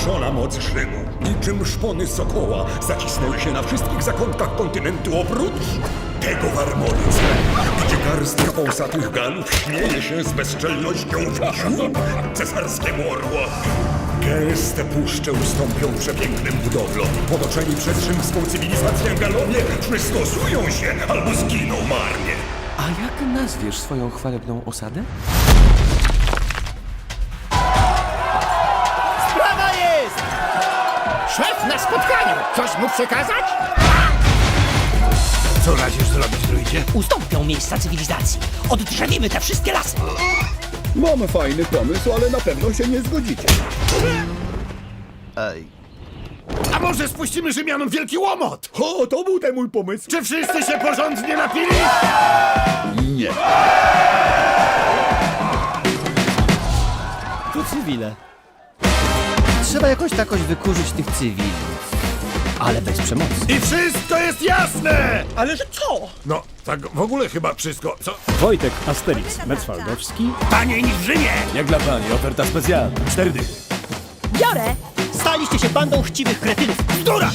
Niezwyciężona moc Rzymu, niczym szpony sokoła, zacisnęły się na wszystkich zakątkach kontynentu oprócz tego w Armonice, gdzie garstka Galów śmieje się z bezczelnością siód cesarskiemu orłowi. Gęste puszcze ustąpią przepięknym budowlom. Potoczeni przez rzymską cywilizację Galowie przystosują się albo zginą marnie. A jak nazwiesz swoją chwalebną osadę? Szef na spotkaniu! Coś mu przekazać? Co radzisz zrobić, druidzie? Ustąpią miejsca cywilizacji. Oddrzewimy te wszystkie lasy. Mam fajny pomysł, ale na pewno się nie zgodzicie. A może spuścimy Rzymianom wielki łomot? O, to był ten mój pomysł. Czy wszyscy się porządnie napili? Nie. Tu cywile. Trzeba jakoś takoś wykurzyć tych cywili. Ale bez przemocy. I wszystko jest jasne! Ale że co? No, tak w ogóle chyba wszystko. Co? Wojtek Asterix Metwaldowski. Taniej niż w Rzymie! Jak dla pani, oferta specjalna. Cztery dychy. Biorę! Staliście się bandą chciwych kretynów. Bzdura!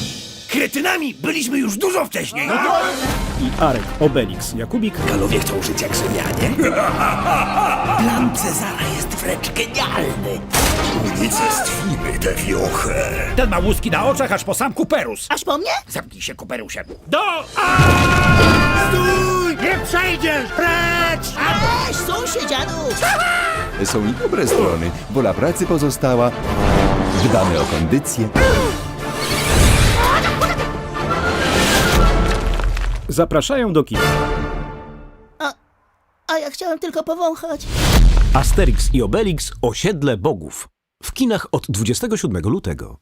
Kretynami byliśmy już dużo wcześniej. I Arek Obelix Jakubik. Galowie chcą żyć jak Rzymianie? Plan Cezara jest wręcz genialny. Unicestwimy tę wiochę. Ten ma łuski na oczach aż po sam Kuperus. Aż po mnie? Zamknij się, Kuperusie. Do... Stój! Nie przejdziesz! Precz! Weź, sąsiedziadu! Są i dobre strony. Wola pracy pozostała. Dbamy o kondycję. Zapraszają do kina. A ja chciałem tylko powąchać. Asterix i Obelix Osiedle Bogów. W kinach od 27 lutego.